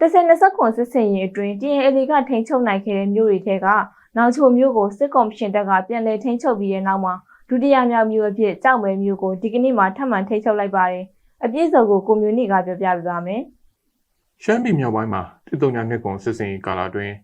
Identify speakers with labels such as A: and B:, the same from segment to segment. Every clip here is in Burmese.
A: 1029စစ်စင်ရင်အတွင်း TNLA ကထိန်းချုပ်နိုင်ခဲ့တဲ့မြို့တွေထဲကနောင်ချိုမြို့ကိုစစ်ကော်မရှင်တပ်ကပြန်လည်ထိန်းချုပ်ပြီးတဲ့နောက်မှာဒုတိယမြောက်မြို့အဖြစ်ကြောက်မဲမြို့ကိုဒီကနေ့မှထပ်မံထိန်းချုပ်လိုက်ပါတယ်။အပြည့်စုံကိုကိုမျိုးနေကပြောပြပေးပါမယ်။
B: ရှမ်းပြည်မြောက်ပိုင်းမှာတစ်တုံညာနှစ်ကွန်စစ်စင်ရေးကာလအတွင်း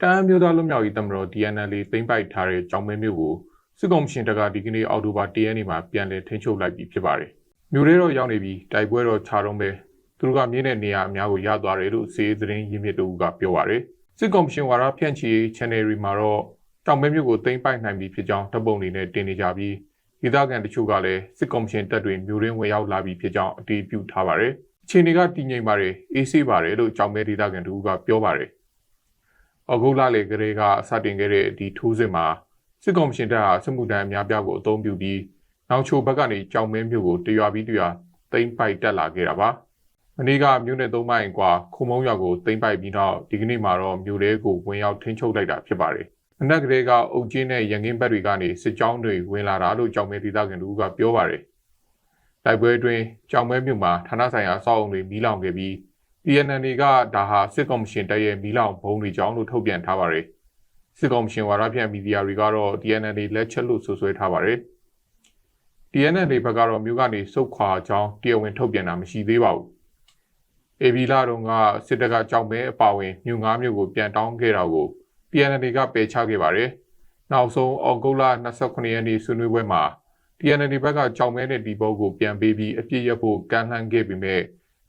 B: တအန်းမျိုးသားလွတ်မြောက်ရေးတမတော် DNL သိမ်းပိုက်ထားတဲ့ကြောင်မဲမျိုးကိုစစ်ကောင်ရှင်တပ်ကဒီကနေ့အောက်တိုဘာ10ရက်နေ့မှာပြန်လည်ထိန်းချုပ်လိုက်ပြီးဖြစ်ပါတယ်။မြို့ထဲတော့ရောက်နေပြီးတိုက်ပွဲတော့ခြားတော့ပဲ သူတို့ကမြင်းတဲ့နေရာအများကိုရသွားတယ်လို့စီးသတင်းရင်းမြစ်တို့ကပြောပါတယ်။စစ်ကောင်ရှင်ဝါရဖြန့်ချီ channel တွေမှာတော့ကြောင်မဲမျိုးကိုသိမ်းပိုက်နိုင်ပြီဖြစ်ကြောင်းတပ်ပုံတွေနဲ့တင်နေကြပြီးဒေသခံတချို့ကလည်းစစ်ကောင်ရှင်တပ်တွေမြို့ရင်းဝင်ရောက်လာပြီဖြစ်ကြောင်းအတည်ပြုထားပါတယ်။အခြေအနေကတည်ငြိမ်ပါတယ်အေးဆေးပါတယ်လို့ကြောင်မဲဒေသခံတို့ကပြောပါတယ်။အဂုလာလေကလေးကစတင်ခဲ့တဲ့ဒီထိုးစစ်မှာစစ်ကောင်ရှင်တပ်ဟာစစ်မှုထမ်းအများပြားကိုအုံပြုပြီးနောက်ချိုဘက်ကနေကြောင်မဲမျိုးကိုတရွာပြီးတရွာသိမ်းပိုက်တက်လာခဲ့တာပါ။ မနေ့ကမြို့နယ်သုံးမိုင်ကွာခုံမုံရွာကိုသိမ်းပိုက်ပြီးတော့ဒီကနေ့မှာတော့မြို့လေးကိုဝင်ရောက်ထိန်းချုပ်လိုက်တာဖြစ်ပါတယ်။အနက်ကလေးကအုပ်ကျင်းနဲ့ရန်ကင်းဘက်တွေကနေစစ်ကြောင်းတွေဝင်လာတာလို့ကြောင်မဲဒေသခံတို့ကပြောပါတယ်။တိုက်ပွဲအတွင်းကြောင်မဲမြို့မှာဌာနဆိုင်ရာအဆောက်အုံတွေမီးလောင်ခဲ့ပြီး PNN တွေကဒါဟာစစ်ကော်မရှင်တပ်ရဲ့မီးလောင်ဘုံတွေကြောင်းလို့ထုတ်ပြန်ထားပါတယ်။စစ်ကော်မရှင်ဝါရဖြန့်မီဒီယာတွေကတော့ DNN တွေလက်ချက်လို့ဆိုဆွဲထားပါတယ်။ DNN တွေဘက်ကတော့မြို့ကနေစုတ်ခွာကြောင်းတရားဝင်ထုတ်ပြန်တာမရှိသေးပါဘူး။ AB လာတော့ကစစ်တပ်ကကြောင်မဲအပါဝင်မြို့ငါးမြို့ကိုပြန်တောင်းခဲ့တာကို PNN တွေကပယ်ချခဲ့ပါတယ်။နောက်ဆုံးအော်ဂုတ်လ29ရက်နေ့ဆွေးနွေးပွဲမှာ TNL ဘက်ကကြောင်မဲတဲ့ဒီဘောကိုပြန်ပေးပြီးအပြစ်ရဖို့ကမ်းလှမ်းခဲ့ပေမဲ့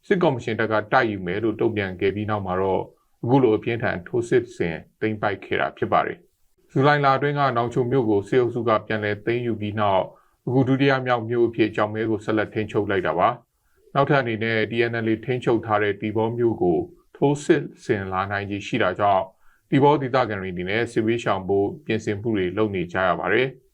B: စစ်ကော်မရှင်တပ်ကတိုက်ယူမယ်လို့တုံ့ပြန်ခဲ့ပြီးနောက်မှာတော့အခုလိုအပြင်းထန်ထိုးစစ်ဆင်သိမ်းပိုက်ခဲ့တာဖြစ်ပါတယ်။ဇူလိုင်လအတွင်းကနောင်ချုံမြို့ကိုစစ်အုပ်စုကပြန်လည်သိမ်းယူပြီးနောက်အခုဒုတိယမြောက်မြို့အဖြစ်ကြောင်မဲကိုဆက်လက်ထိန်းချုပ်လိုက်တာပါ။ နောက်ထပ်အနေနဲ့ TNL ထိန်းချုပ်ထားတဲ့ဒီဘောမြို့ကိုထိုးစစ်ဆင်လာနိုင်ကြီးရှိတာကြောင့်ဒီဘောဒေသခံတွေအနေနဲ့စစ်ဝေးရှောင်ဖို့ပြင်ဆင်မှုတွေလုပ်နေကြရပါတယ်။